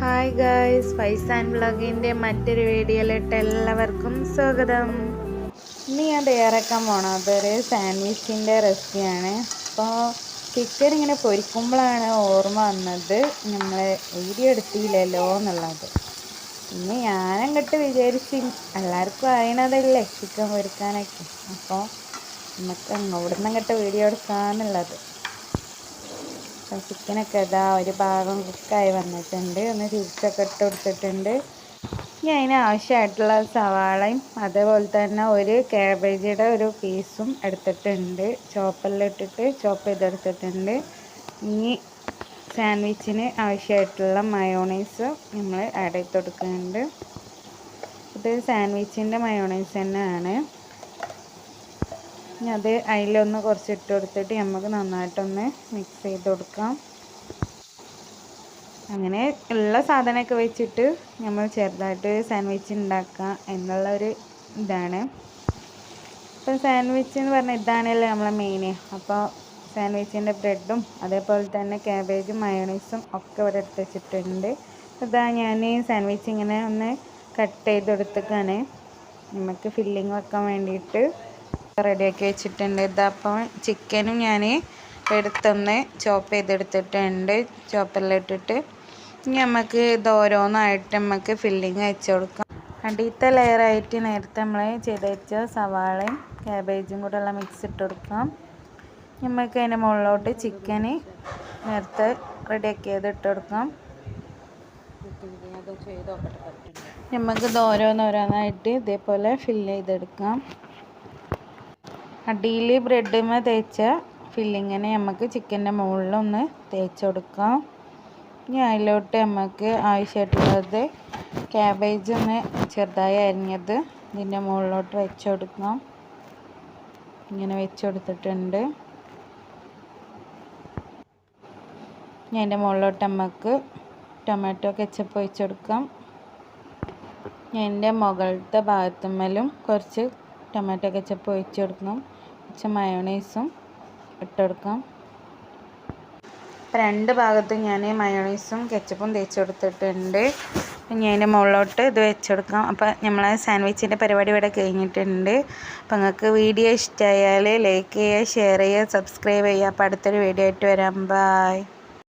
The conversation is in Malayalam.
ഹായ് ഗായ്സ് ഫൈസ് ആൻഡ് വ്ളോഗിന്റെ മറ്റൊരു വീഡിയോയിലിട്ട് എല്ലാവർക്കും സ്വാഗതം. ഇന്ന് ഞാൻ തയ്യാറാക്കാൻ പോണത് ഒരു സാൻഡ്വിച്ചിന്റെ റെസിപ്പിയാണ് അപ്പോൾ ചിക്കൻ ഇങ്ങനെ പൊരിക്കുമ്പോഴാണ് ഓർമ്മ വന്നത്. നമ്മൾ വീഡിയോ എടുത്തില്ലല്ലോ എന്നുള്ളത്. പിന്നെ ഞാനങ്ങോട്ട് വിചാരിച്ചു എല്ലാവർക്കും അറിയണതല്ലേ ചിക്കൻ പൊരിക്കാനൊക്കെ. അപ്പോൾ നമുക്ക് അവിടുന്ന് അങ്ങോട്ട് വീഡിയോ എടുക്കാമെന്നുള്ളത് അപ്പം ചിക്കനൊക്കെ ഇതാ ഒരു ഭാഗം കുക്കായി വന്നിട്ടുണ്ട്. ഒന്ന് തിരിച്ചൊക്കെ ഇട്ട് കൊടുത്തിട്ടുണ്ട്. ഇനി അതിന് ആവശ്യമായിട്ടുള്ള സവാളയും അതേപോലെ തന്നെ ഒരു കാബേജിയുടെ ഒരു പീസും എടുത്തിട്ടുണ്ട്. ചോപ്പലിലിട്ടിട്ട് ചോപ്പ് ചെയ്തെടുത്തിട്ടുണ്ട്. ഇനി സാൻഡ്വിച്ചിന് ആവശ്യമായിട്ടുള്ള മയോണൈസ് നമ്മൾ ആഡ് ചെയ്ത് കൊടുക്കുന്നുണ്ട്. ഇത് സാൻഡ്വിച്ചിന്റെ മയോണൈസ് തന്നെയാണ്. ഇനി അത് അതിലൊന്ന് കുറച്ച് ഇട്ട് കൊടുത്തിട്ട് നമുക്ക് നന്നായിട്ടൊന്ന് മിക്സ് ചെയ്ത് കൊടുക്കാം. അങ്ങനെ ഉള്ള സാധനമൊക്കെ വെച്ചിട്ട് നമ്മൾ ചെറുതായിട്ട് സാൻഡ്വിച്ച് ഉണ്ടാക്കാം എന്നുള്ള ഒരു ഇതാണ്. ഇപ്പം സാൻഡ്വിച്ച് എന്ന് പറഞ്ഞാൽ ഇതാണല്ലോ നമ്മളെ മെയിൻ അപ്പോൾ സാൻഡ്വിച്ചിന്റെ ബ്രെഡും അതേപോലെ തന്നെ ക്യാബേജും മയോണൈസും ഒക്കെ ഇവിടെ എടുത്ത് വെച്ചിട്ടുണ്ട്. ഇതാ ഞാൻ സാൻഡ്വിച്ച് ഇങ്ങനെ ഒന്ന് കട്ട് ചെയ്തെടുത്തേക്കാണ് നമുക്ക് ഫില്ലിങ് വെക്കാൻ വേണ്ടിയിട്ട്. റെഡിയാക്കി വെച്ചിട്ടുണ്ട്. ഇതപ്പം ചിക്കനും ഞാൻ എടുത്തൊന്ന് ചോപ്പ് ചെയ്തെടുത്തിട്ടുണ്ട്. ഇട്ടിട്ട് ഇനി നമുക്ക് ഇത് ഓരോന്നായിട്ട് നമുക്ക് ഫില്ലിങ് വെച്ച് കൊടുക്കാം. അടിയത്തെ ലെയറായിട്ട് നേരത്തെ നമ്മൾ ചെയ്ത് വെച്ച സവാളയും ക്യാബേജും കൂടെ ഉള്ള മിക്സ് ഇട്ട് കൊടുക്കാം. നമുക്ക് അതിന്റെ മുകളിലോട്ട് ചിക്കന് നേരത്തെ റെഡിയാക്കിയത് ഇട്ട് കൊടുക്കാം. നമുക്ക് ഇത് ഓരോന്നോരോന്നായിട്ട് ഇതേപോലെ ഫില്ല് ചെയ്തെടുക്കാം. അടിയിൽ ബ്രെഡുമ തേച്ച. ഫില്ലിങ്ങിനെ നമുക്ക് ചിക്കന്റെ മുകളിലൊന്ന് തേച്ച് കൊടുക്കാം ഇനി അതിലോട്ട് നമുക്ക് ആവശ്യമായിട്ടുള്ളത് ക്യാബേജ് ഒന്ന് ചെറുതായി അരിഞ്ഞത് ഇതിന്റെ മുകളിലോട്ട് വെച്ച് കൊടുക്കാം ഇങ്ങനെ വെച്ച് കൊടുത്തിട്ടുണ്ട് ഇനി അതിന്റെ മുകളിലോട്ട് നമുക്ക് ടൊമാറ്റോ കെച്ചപ്പ് ഒഴിച്ച് കൊടുക്കാം എന്റെ മുകളിലത്തെ ഭാഗത്തുമ്മലും കുറച്ച് ടൊമാറ്റോ കെച്ചപ്പ് ഒഴിച്ച് കൊടുക്കണം. കുറച്ച് മയോണൈസും ഇട്ടെടുക്കാം രണ്ട് ഭാഗത്തും ഞാൻ മയോണൈസും കെച്ചപ്പും തേച്ച് കൊടുത്തിട്ടുണ്ട്. ഇനി അതിന്റെ മുകളിലോട്ട് ഇത് വെച്ചെടുക്കാം അപ്പോൾ നമ്മളെ സാൻഡ്വിച്ചിന്റെ പരിപാടി ഇവിടെ കഴിഞ്ഞിട്ടുണ്ട്. അപ്പോൾ നിങ്ങൾക്ക് വീഡിയോ ഇഷ്ടമായാൽ ലൈക്ക് ചെയ്യുക ഷെയർ ചെയ്യുക സബ്സ്ക്രൈബ് ചെയ്യുക. അപ്പോൾ അടുത്തൊരു വീഡിയോ ആയിട്ട് വരാം. ബായ്